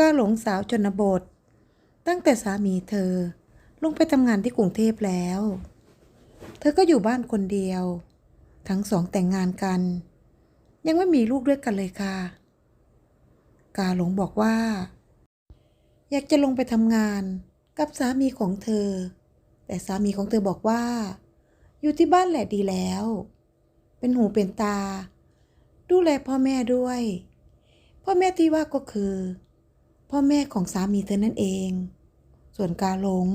กาหลงสาวชนบท ตั้งแต่สามีเธอลงไปทำงานที่กรุงเทพแล้ว เธอก็อยู่บ้านคนเดียว ทั้งสองแต่งงานกัน ยังไม่มีลูกด้วยกันเลยค่ะ กาหลงบอกว่า อยากจะลงไปทำงานกับสามีของเธอ แต่สามีของเธอบอกว่า อยู่ที่บ้านแหละดีแล้ว เป็นหูเป็นตา ดูแลพ่อแม่ด้วย พ่อแม่ที่ว่าก็คือ พ่อแม่ของสามีเธอนั่นเอง ส่วนกาหลง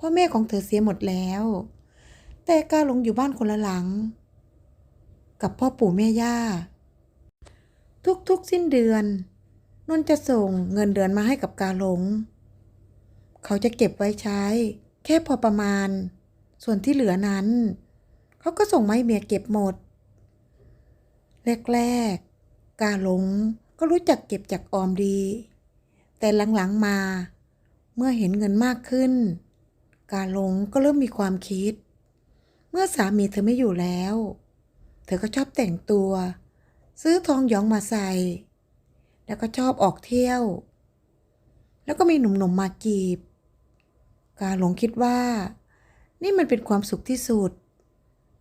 พ่อแม่ของเธอเสียหมดแล้ว แต่กาหลงอยู่บ้านคนละหลัง กับพ่อปู่แม่ย่า ทุกๆสิ้นเดือนนนจะส่งเงินเดือนมาให้กับกาหลง เขาจะเก็บไว้ใช้ แค่พอประมาณ ส่วนที่เหลือนั้น เขาก็ส่งมาให้เมียเก็บหมด แรกๆกาหลงก็รู้จักเก็บจากออมดี แต่หลังๆมา เมื่อเห็นเงินมากขึ้น กาหลงก็เริ่มมีความคิด เมื่อสามีเธอไม่อยู่แล้ว เธอก็ชอบแต่งตัว ซื้อทองหยองมาใส่ แล้วก็ชอบออกเที่ยว แล้วก็มีหนุ่มๆมมาจีบ กาหลงคิดว่า นี่มันเป็นความสุขที่สุด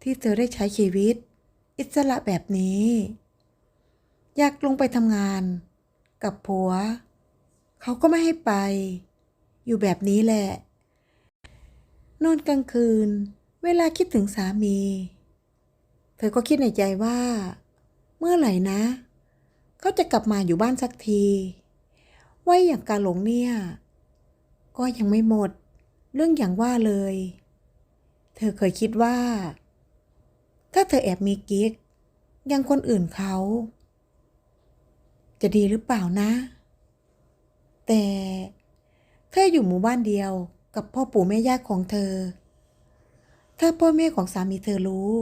ที่เธอได้ใช้ชีวิต อิสระแบบนี้ อยากลงไปทำงาน กับผัว เขาก็ไม่ให้ไป อยู่แบบนี้แหละ นอนกลางคืน เวลาคิดถึงสามี เธอก็คิดในใจว่า เมื่อไหร่นะ เขาจะกลับมาอยู่บ้านสักทีไว้อย่างกาหลงเนี่ย ก็ยังไม่หมด เรื่องอย่างว่าเลย เธอเคยคิดว่า ถ้าเธอแอบมีกิ๊กยังคนอื่นเขา จะดีหรือเปล่านะ แต่เธออยู่หมู่บ้านเดียวกับพ่อปู่แม่ย่าของเธอ ถ้าพ่อแม่ของสามีเธอรู้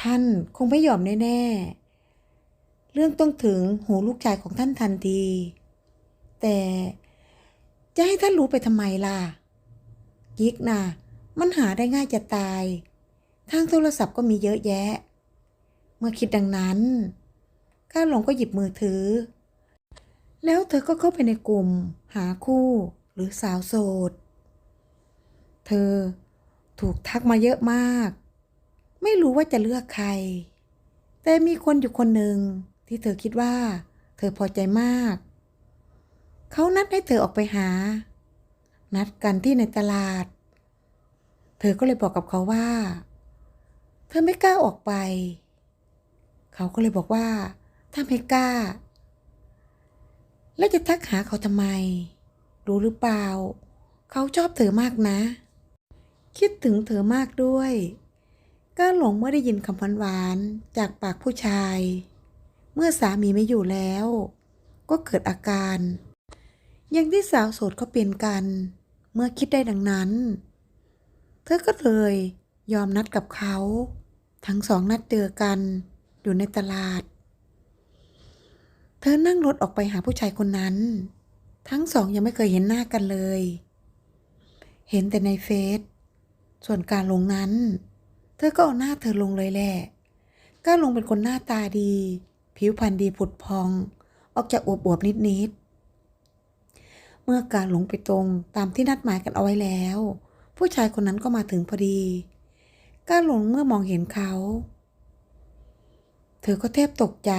ท่านคงไม่ยอมแน่ๆ เรื่องต้องถึงหูลูกชายของท่านทันที แต่จะให้ท่านรู้ไปทำไมล่ะ กิ๊กน่ะ มันหาได้ง่ายจะตาย ทางโทรศัพท์ก็มีเยอะแยะ เมื่อคิดดังนั้นก้าหลงก็หยิบมือถือ แล้วเธอก็เข้าไปในกลุ่ม หาคู่หรือสาวโสด เธอถูกทักมาเยอะมาก ไม่รู้ว่าจะเลือกใคร แต่มีคนอยู่คนหนึ่งที่เธอคิดว่า เธอพอใจมาก เขานัดให้เธอออกไปหา นัดกันที่ในตลาด เธอก็เลยบอกกับเขาว่า เธอไม่กล้าออกไป เขาก็เลยบอกว่า ถ้าไม่กล้า แล้วจะทักหาเขาทำไม รู้หรือเปล่า เขาชอบเธอมากนะ คิดถึงเธอมากด้วยก้าหลงเมื่อได้ยินคำหวานๆจากปากผู้ชาย เมื่อสามีไม่อยู่แล้ว ก็เกิดอาการอย่างที่สาวโสดเขาเป็นกัน เมื่อคิดได้ดังนั้น เธอก็เลยยอมนัดกับเขา ทั้งสองนัดเจอกันอยู่ในตลาด เธอนั่งรถออกไปหาผู้ชายคนนั้น ทั้งสองยังไม่เคยเห็นหน้ากันเลย เห็นแต่ในเฟซ ส่วนการลงนั้น เธอก็เอาหน้าเธอลงเลยแหละก้าลงเป็นคนหน้าตาดี ผิวพรรณดีผุดพอง ออกจากอวบๆนิดๆ เมื่อการหลงไปตรงตามที่นัดหมายกันเอาไว้แล้ว ผู้ชายคนนั้นก็มาถึงพอดีก้าหลงเมื่อมองเห็นเขา เธอก็แทบตกใจ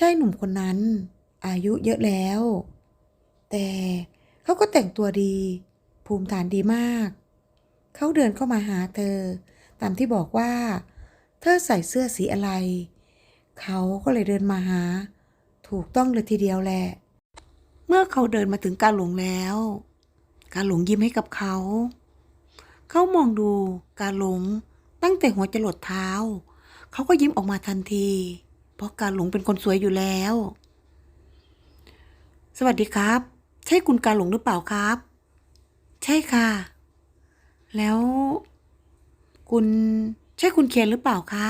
ใช่หนุ่มคนนั้น อายุเยอะแล้ว แต่เขาก็แต่งตัวดี ภูมิฐานดีมาก เขาเดินเข้ามาหาเธอ ตามที่บอกว่า เธอใส่เสื้อสีอะไร เขาก็เลยเดินมาหา ถูกต้องเลยทีเดียวแหละ เมื่อเขาเดินมาถึงกาหลงแล้ว กาหลงยิ้มให้กับเขา เขามองดูกาหลงตั้งแต่หัวจรดเท้า เขาก็ยิ้มออกมาทันที เพราะกาหลงเป็นคนสวยอยู่แล้ว สวัสดีครับ ใช่คุณกาหลงหรือเปล่าครับ ใช่ค่ะ แล้ว คุณใช่คุณเคียนหรือเปล่าคะ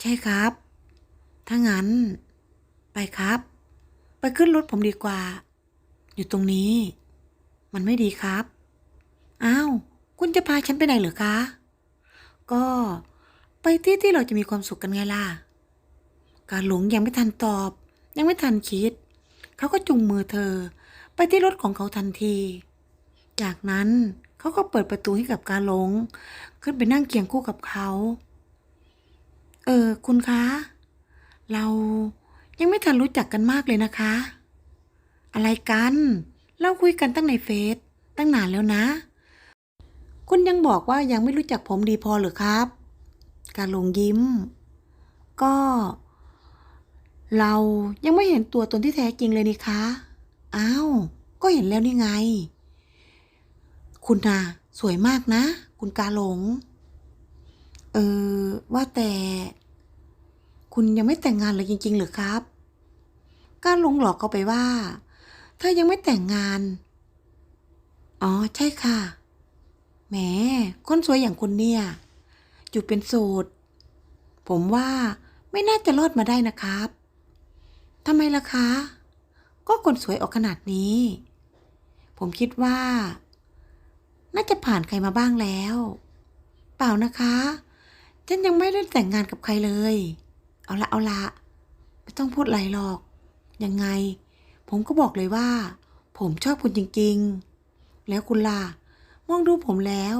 ใช่ครับ ถ้างั้น ไปครับ ไปขึ้นรถผมดีกว่า อยู่ตรงนี้ มันไม่ดีครับ อ้าว คุณจะพาฉันไปไหนเหรอคะ ก็ไปที่ที่เราจะมีความสุขกันไงล่ะ กาหลงยังไม่ทันตอบ ยังไม่ทันคิด เขาก็จุงมือเธอ ไปที่รถของเขาทันที จากนั้นเขาก็เปิดประตูให้กับกาหลง ขึ้นไปนั่งเคียงคู่กับเขา เออ คุณคะ เรายังไม่ทันรู้จักกันมากเลยนะคะ อะไรกัน เราคุยกันตั้งในเฟซตั้งนานแล้วนะ คุณยังบอกว่ายังไม่รู้จักผมดีพอหรือครับ กาหลงยิ้ม ก็ เรายังไม่เห็นตัวตนที่แท้จริงเลยนี่คะ อ้าว ก็เห็นแล้วนี่ไง คุณน่ะสวยมากนะ คุณกาหลง เออ ว่าแต่ คุณยังไม่แต่งงานเลยจริง ๆ หรือครับ กาหลงหลอกเขาไปว่าเธอยังไม่แต่งงาน อ๋อ ใช่ค่ะ แหม คนสวยอย่างคุณเนี่ย อยู่เป็นโสด ผมว่าไม่น่าจะรอดมาได้นะครับ ทำไมล่ะคะ ก็คนสวยออกขนาดนี้ ผมคิดว่า น่าจะผ่านใครมาบ้างแล้ว เปล่านะคะ ฉันยังไม่ได้แต่งงานกับใครเลย เอาละเอาละไม่ต้องพูดอะไรหรอก ยังไง ผมก็บอกเลยว่า ผมชอบคุณจริงๆ แล้วคุณล่ะ มองดูผมแล้ว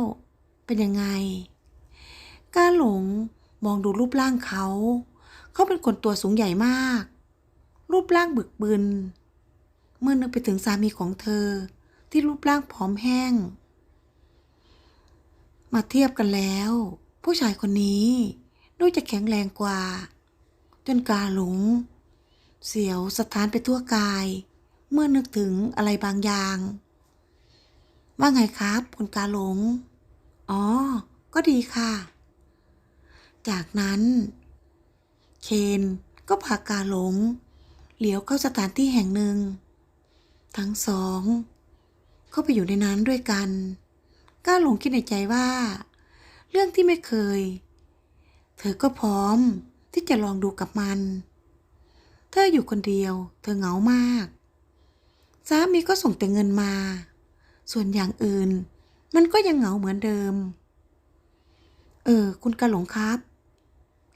เป็นยังไงกาหลงมองดูรูปร่างเขา เขาเป็นคนตัวสูงใหญ่มาก รูปร่างบึกบึน เมื่อนึกไปถึงสามีของเธอ ที่รูปร่างผอมแห้ง มาเทียบกันแล้ว ผู้ชายคนนี้ดูจะแข็งแรงกว่า จนกาหลง เสียวสถานไปทั่วกาย เมื่อนึกถึงอะไรบางอย่าง ว่าไงครับ คุณกาหลง อ๋อ ก็ดีค่ะ จากนั้น เคนก็พากาหลง เหลียวเข้าสถานที่แห่งหนึ่ง ทั้งสอง เข้าไปอยู่ในนั้นด้วยกันก้าหลงคิดในใจว่า เรื่องที่ไม่เคย เธอก็พร้อมที่จะลองดูกับมัน เธออยู่คนเดียว เธอเหงามากสามีก็ส่งแต่เงินมา ส่วนอย่างอื่น มันก็ยังเหงาเหมือนเดิม เออ คุณกาหลงครับ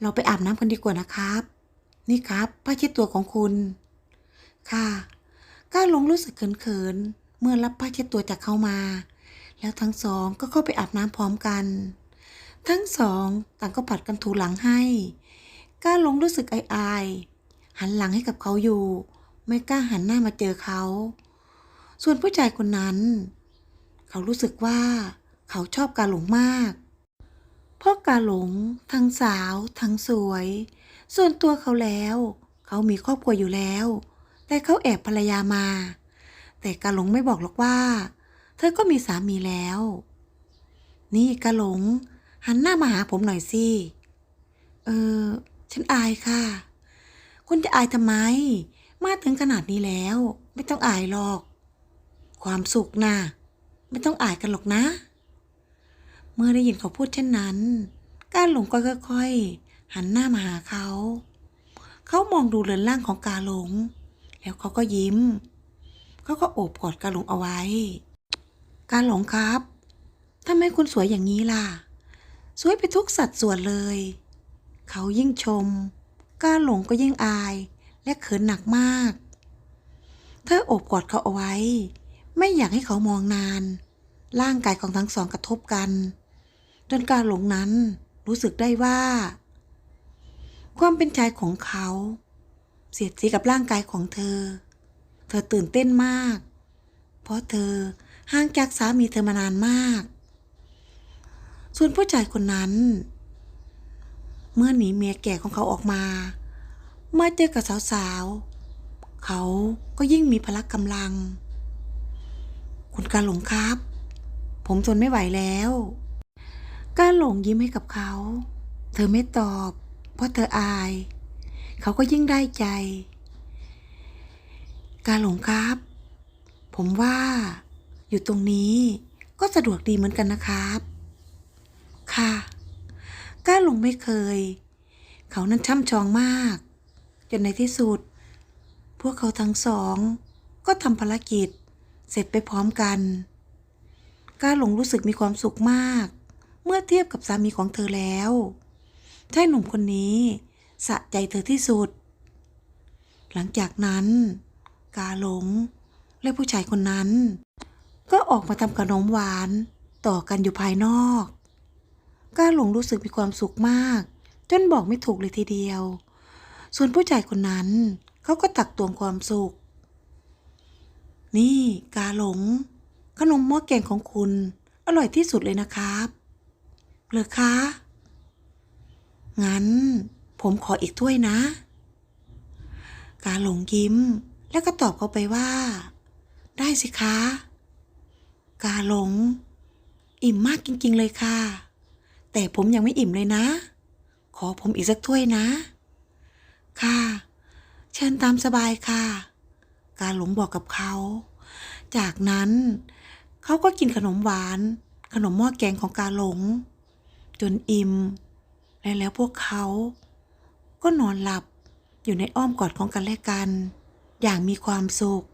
เราไปอาบน้ำกันดีกว่านะครับ นี่ครับผ้าเช็ดตัวของคุณ ค่ะก้าหลงรู้สึกเขินๆเมื่อรับผ้าเช็ดตัวจากเขามา แล้วทั้งสองก็เข้าไปอาบน้ำพร้อมกัน ทั้งสองต่างก็ผัดกันถูหลังให้ ก้าหลงรู้สึกอายๆหันหลังให้กับเขาอยู่ ไม่กล้าหันหน้ามาเจอเขา ส่วนผู้ชายคนนั้น เขารู้สึกว่าเขาชอบกาหลงมาก พราะกาหลง ทั้งสาว ทั้งสวย ส่วนตัวเขาแล้ว เขามีครอบครัวอยู่แล้ว แต่เขาแอบภรรยามา แต่กาหลงไม่บอกหรอกว่า เธอก็มีสามีแล้ว นี่กาหลง หันหน้ามาหาผมหน่อยสิเออ ฉันอายค่ะ คุณจะอายทำไม มาถึงขนาดนี้แล้ว ไม่ต้องอายหรอก ความสุขนะ่ะไม่ต้องอายกันหรอกนะ เมื่อได้ยินเขาพูดเช่นนั้นกาหลงก็ค่อยๆ หันหน้ามาหาเขา เขามองดูเรือนร่างของกาหลง แล้วเขาก็ยิ้ม เขาก็โอบกอดกาหลงเอาไว้ กาหลงครับทำไมคุณสวยอย่างนี้ล่ะ สวยไปทุกสัดส่วนเลย เขายิ่งชม กาหลงก็ยิ่งอาย และเขินหนักมาก เธอโอบกอดเขาเอาไว้ ไม่อยากให้เขามองนานร่างกายของทั้งสองกระทบกัน จนการหลงนั้นรู้สึกได้ว่า ความเป็นชายของเขา เสียดสีกับร่างกายของเธอ เธอตื่นเต้นมาก เพราะเธอห่างจากสามีเธอมานานมาก ส่วนผู้ชายคนนั้น เมื่อหนีเมียแก่ของเขาออกมา เมาเจอกับสาวๆ เขาก็ยิ่งมีพละกำลัง คุณการหลงครับ ผมทนไม่ไหวแล้ว กาหลงยิ้มให้กับเขา เธอไม่ตอบ เพราะเธออาย เขาก็ยิ่งได้ใจ กาหลงครับ ผมว่าอยู่ตรงนี้ก็สะดวกดีเหมือนกันนะครับ ค่ะ กาหลงไม่เคย เขานั้นช่ำชองมาก จนในที่สุด พวกเขาทั้งสอง ก็ทำภารกิจ เสร็จไปพร้อมกันก้าหลงรู้สึกมีความสุขมาก เมื่อเทียบกับสามีของเธอแล้วชายหนุ่มคนนี้สะใจเธอที่สุด หลังจากนั้น กาหลง และผู้ชายคนนั้น ก็ออกมาทำขนมหวานต่อกันอยู่ภายนอก กาหลงรู้สึกมีความสุขมาก จนบอกไม่ถูกเลยทีเดียว ส่วนผู้ชายคนนั้นเขาก็ตักตวงความสุข นี่กาหลง ขนมหม้อแกงของคุณ อร่อยที่สุดเลยนะครับ เหรอคะ งั้น ผมขออีกถ้วยนะ กาหลงยิ้ม แล้วก็ตอบเขาไปว่า ได้สิคะ กาหลง อิ่มมากจริง ๆ เลยค่ะ แต่ผมยังไม่อิ่มเลยนะ ขอผมอีกสักถ้วยนะ ค่ะ เชิญตามสบายค่ะ กาหลงบอกกับเขา จากนั้น เขาก็กินขนมหวานขนมหม้อแกงของกาหลง จนอิ่มและแล้วพวกเขา ก็นอนหลับอยู่ในอ้อมกอดของกันและกัน อย่างมีความสุข